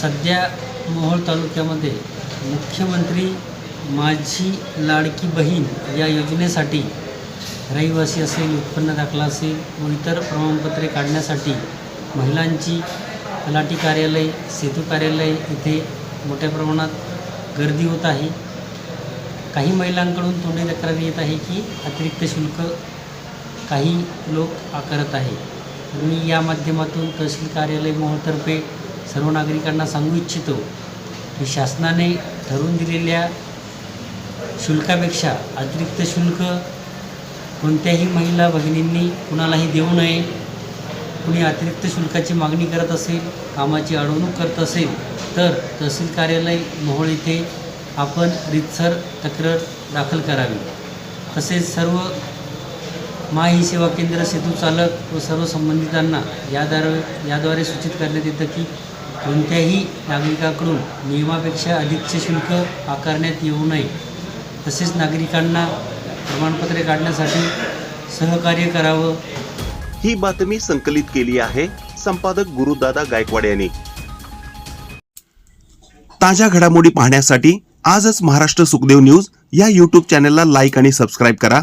सध्या मोहोळ तालुक्यामध्ये मुख्यमंत्री माझी लाडकी बहीण या योजनेसाठी रहिवासी असेल उत्पन्न दाखला असेल व इतर प्रमाणपत्रे काढण्यासाठी महिलांची तलाठी कार्यालय सेतू कार्यालय इथे मोठ्या प्रमाणात गर्दी होत आहे. काही महिलांकडून तोंडी तक्रारी येत आहे की अतिरिक्त शुल्क काही लोक आकारत आहे. मी या माध्यमातून तहसील कार्यालय मोहतर्फे सर्व नागरिकांना सांगू इच्छितो की शासनाने ठरवून दिलेल्या शुल्कापेक्षा अतिरिक्त शुल्क कोणत्याही महिला भगिनींनी कुणालाही देऊ नये. कुणी अतिरिक्त शुल्काची मागणी करत असेल कामाची अडवणूक करत असेल तर तहसील कार्यालय मोहोळ येथे आपण रितसर तक्रार दाखल करावी. तसेच सर्व माही सेवा केंद्र सेतू चालक व सर्व संबंधितांना याद्वारे याद्वारे सूचित करण्यात येतं की कोणत्याही नागरिकाकडून नियमापेक्षा अधिकचे शुल्क आकारण्यात येऊ नये. तसेच नागरिकांना प्रमाणपत्रे काढण्यासाठी सहकार्य करावं. ही बातमी संकलित केली आहे संपादक गुरुदादा गायकवाड यांनी. ताज्या घडामोडी पाहण्यासाठी आजच महाराष्ट्र सुखदेव न्यूज या यूट्यूब चॅनलला लाईक आणि सबस्क्राईब करा.